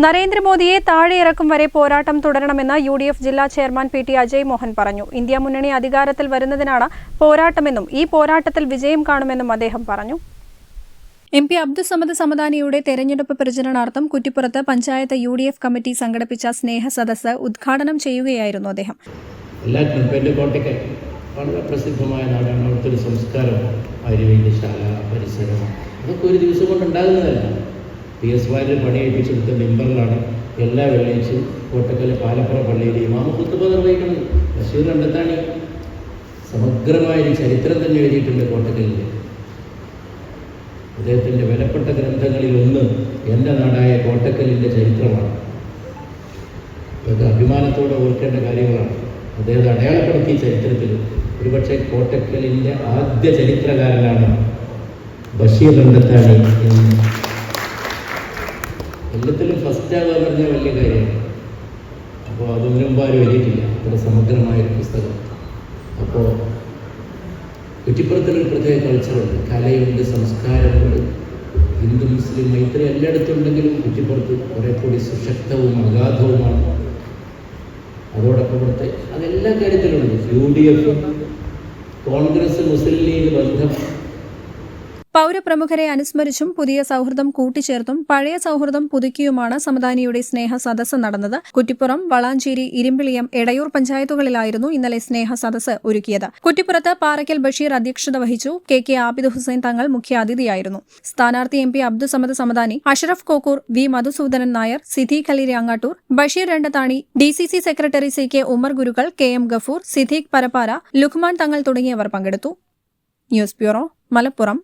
നരേന്ദ്രമോദിയെ താഴെയിറക്കും വരെ പോരാട്ടം തുടരണമെന്ന് യു ഡി എഫ് ജില്ലാ chairman P T Ajay Mohan പറഞ്ഞു. ഇന്ത്യ മുന്നണി അധികാരത്തിൽ വരുന്നതിനാണ് പോരാട്ടമെന്നും ഈ പോരാട്ടത്തിൽ വിജയം കാണുമെന്നും അദ്ദേഹം പറഞ്ഞു. എം പി അബ്ദുസമദ് സമദാനിയുടെ തെരഞ്ഞെടുപ്പ് പ്രചരണാർത്ഥം കുറ്റിപ്പുറത്ത് panchayat U D F committee സംഘടിപ്പിച്ച സ്നേഹ സദസ്സ് ഉദ്ഘാടനം ചെയ്യുകയായിരുന്നു അദ്ദേഹം. വളരെ പ്രസിദ്ധമായ നാടാണ് അവിടുത്തെ ഒരു സംസ്കാരം ശാല പരിസരം. അതൊക്കെ ഒരു ദിവസം കൊണ്ട് ഉണ്ടാകുന്നതല്ല. പി എസ് വാര്യർ പണി ഏൽപ്പിച്ചെടുത്ത മെമ്പറിലാണ് എല്ലാ വെള്ളിയാഴ്ചയും കോട്ടക്കൽ പാലപ്പുറ പള്ളിയിൽ ഇമാമ കുത്തുബ നിർവഹിക്കുന്നത്. ബഷീർ സമഗ്രമായ ഒരു ചരിത്രം തന്നെ എഴുതിയിട്ടുണ്ട് കോട്ടക്കലിൽ അദ്ദേഹത്തിന്റെ വിലപ്പെട്ട ഗ്രന്ഥങ്ങളിൽ ഒന്ന് എന്റെ നാടായ കോട്ടക്കലിന്റെ ചരിത്രമാണ്. അതൊക്കെ അഭിമാനത്തോടെ ഓർക്കേണ്ട കാര്യങ്ങളാണ്. അദ്ദേഹത്തെ അടയാളപ്പെടുത്തിയ ചരിത്രത്തിൽ ഒരുപക്ഷെ കോട്ടക്കലിന്റെ ആദ്യ ചരിത്രകാരനാണ് ബഷീർ കണ്ടെത്താണ് എന്ന് എല്ലാത്തിലും ഫസ്റ്റ് ആകാൻ പറഞ്ഞ വലിയ കാര്യമാണ് അപ്പോൾ അതൊന്നും മുമ്പ് ആരും എഴുതിയിട്ടില്ല. അത്ര സമഗ്രമായൊരു പുസ്തകം. അപ്പോൾ കുറ്റിപ്പുറത്തിനൊരു പ്രത്യേക കൾച്ചറുണ്ട് കലയുണ്ട് സംസ്കാരമുണ്ട്. ഹിന്ദു മുസ്ലിം മൈത്രി എല്ലായിടത്തും ഉണ്ടെങ്കിലും കുറ്റിപ്പുറത്ത് കുറെ കൂടി സുശക്തവും അഗാധവുമാണ്. അതോടൊപ്പം ഇവിടുത്തെ അതെല്ലാ കാര്യത്തിലുണ്ട് U D F Congress Muslim League ബന്ധം പൗരപ്രമുഖരെ അനുസ്മരിച്ചും പുതിയ സൗഹൃദം കൂട്ടിച്ചേർത്തും പഴയ സൗഹൃദം പുതുക്കിയുമാണ് സമദാനിയുടെ സ്നേഹ സദസ്സ് നടന്നത്. കുറ്റിപ്പുറം വളാഞ്ചേരി ഇരുമ്പിളിയം എടയൂർ പഞ്ചായത്തുകളിലായിരുന്നു ഇന്നലെ സ്നേഹ സദസ്സ് ഒരുക്കിയത്. കുറ്റിപ്പുറത്ത് പാറയ്ക്കൽ ബഷീർ അധ്യക്ഷത വഹിച്ചു. കെ കെ ആബിദ് ഹുസൈൻ തങ്ങൾ മുഖ്യാതിഥിയായിരുന്നു. സ്ഥാനാർത്ഥി M P Abdussamad Samadani Ashraf Kokkur V Madhusoodanan Nair Sidhi Khaleeri Angadippuram Basheer Randathani D C C secretary C K Umar Gurukkal K M Gafoor Siddique Parappara Luqman Thangal തുടങ്ങിയവർ പങ്കെടുത്തു. News bureau Malappuram.